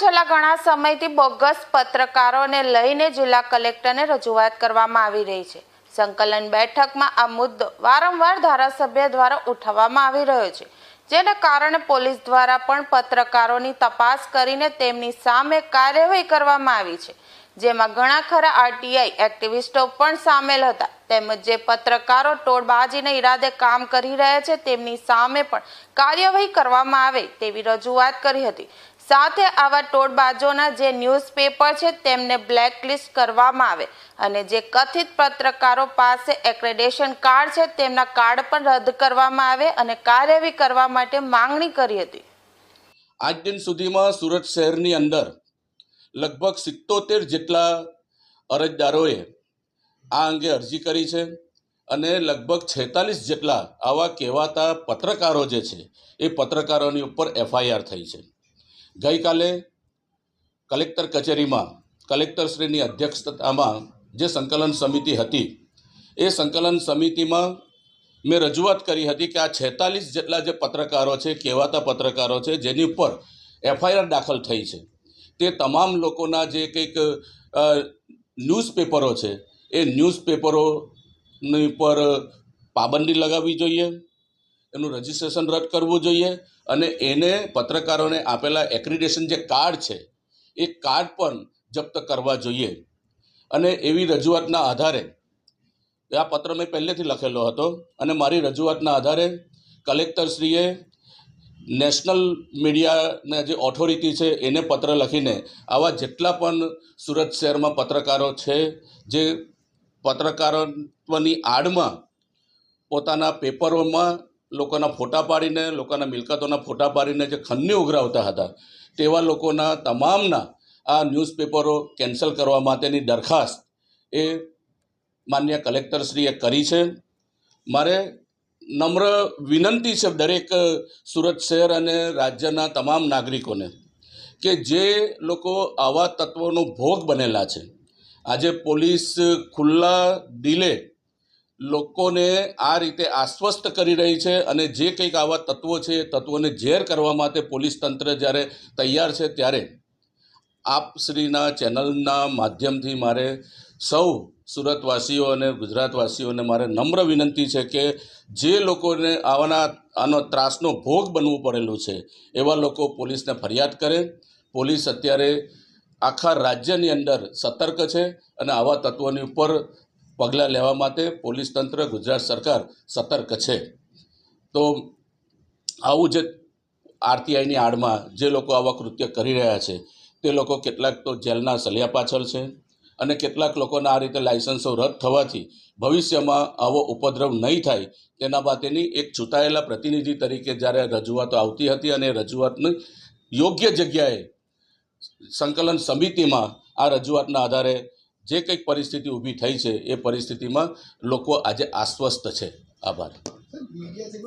છેલ્લા ઘણા સમયથી બોગસ પત્રકારોને લઈને જિલ્લા કલેક્ટરને રજૂઆત કરવામાં આવી રહી છે. સંકલન બેઠકમાં આ મુદ્દો વારંવાર ધારાસભ્ય દ્વારા ઉઠાવવામાં આવી રહ્યો છે. જેને કારણે પોલીસ દ્વારા પણ પત્રકારોની તપાસ કરીને તેમની સામે કાર્યવાહી કરવામાં આવી છે. જેમાં ઘણા ખરા આરટીઆઈ એક્ટિવિસ્ટો પણ સામેલ હતા. તેમજ જે પત્રકારો ટોળબાજીના ઈરાદે કામ કરી રહ્યા છે તેમની સામે પણ કાર્યવાહી કરવામાં આવે તેવી રજૂઆત કરી હતી. સાથે આવા ટોળબાજોના જે ન્યૂઝપેપર છે તેમને બ્લેકલિસ્ટ કરવામાં આવે અને જે કથિત પત્રકારો પાસે એક્રેડેશન કાર્ડ છે તેમના કાર્ડ પણ રદ કરવામાં આવે અને કાર્યવાહી કરવા માટે માંગણી કરી હતી. આજ દિન સુધીમાં સુરત શહેરની અંદર લગભગ સિત્તોતેર જેટલા અરજદારોએ આ અંગે અરજી કરી છે અને લગભગ છેતાલીસ જેટલા આવા કહેવાતા પત્રકારો જે છે એ પત્રકારોની ઉપર એફઆઈઆર થઈ છે. ગઈકાલે કલેક્ટર કચેરીમાં કલેક્ટરશ્રીની અધ્યક્ષતામાં જે સંકલન સમિતિ હતી, એ સંકલન સમિતિમાં મેં રજૂઆત કરી હતી કે આ છેતાલીસ જેટલા જે પત્રકારો છે, કહેવાતા પત્રકારો છે, જેની ઉપર એફઆઈઆર દાખલ થઈ છે, તે તમામ લોકોના જે કંઈક ન્યૂઝપેપરો છે, એ ન્યૂઝપેપરોની ઉપર પાબંદી લગાવવી જોઈએ એનું રજિસ્ટ્રેશન રદ કરવું જોઈએ અને એને પત્રકારોને આપેલા એક્રિડેશન જે કાર્ડ છે, એ કાર્ડ પણ જપ્ત કરવા જોઈએ. અને એવી રજૂઆતના આધારે આ પત્ર મેં પહેલેથી લખેલો હતો અને મારી રજૂઆતના આધારે કલેક્ટરશ્રીએ નેશનલ મીડિયાના જે ઓથોરિટી છે, એને પત્ર લખીને આવા જેટલા પણ સુરત શહેરમાં પત્રકારો છે, જે પત્રકારત્વની આડમાં પોતાના પેપરોમાં લોકોના ફોટા પાડીને, લોકોના મિલકતોના ફોટા પાડીને જે ખન્ની ઉઘરાવતા હતા, તેવા લોકોના તમામના આ ન્યૂઝપેપરો કેન્સલ કરવા માટેની દરખાસ્ત એ માન્ય કલેક્ટરશ્રીએ કરી છે. મારે નમ્ર વિનંતી છે દરેક સુરત શહેર અને રાજ્યના તમામ નાગરિકોને કે જે લોકો આવા તત્વોનો ભોગ બનેલા છે. આજે પોલીસ ખુલ્લા દિલે લોકોને આ રીતે આશ્વસ્ત કરી રહી છે અને જે કંઈક આવા તત્વો છે તત્વોને ઝેર કરવા માટે પોલીસ તંત્ર જ્યારે તૈયાર છે ત્યારે આપશ્રીના ચેનલના માધ્યમથી મારે સૌ સુરતવાસીઓ અને ગુજરાતવાસીઓને મારે નમ્ર વિનંતી છે કે જે લોકોને આવાના આનો ત્રાસનો ભોગ બનવું પડેલું છે, એવા લોકો પોલીસને ફરિયાદ કરે. પોલીસ અત્યારે આખા રાજ્યની અંદર સતર્ક છે અને આવા તત્વોની ઉપર પગલાં લેવા માટે પોલીસ તંત્ર, ગુજરાત સરકાર સતર્ક છે. તો આવું જે આરટીઆઈની આડમાં જે લોકો આવા કૃત્ય કરી રહ્યા છે, તે લોકો કેટલાક તો જેલના સલિયા પાછળ છે અને કેટલાક લોકોના આ રીતે લાયસન્સો રદ થવાથી ભવિષ્યમાં આવો ઉપદ્રવ નહીં થાય તેના માટેની એક ચૂંટાયેલા પ્રતિનિધિ તરીકે જ્યારે રજૂઆતો આવતી હતી અને રજૂઆતની યોગ્ય જગ્યાએ સંકલન સમિતિમાં આ રજૂઆતના આધારે જે કંઈક પરિસ્થિતિ ઊભી થઈ છે એ પરિસ્થિતિમાં લોકો આજે આશ્વસ્ત છે. આભાર.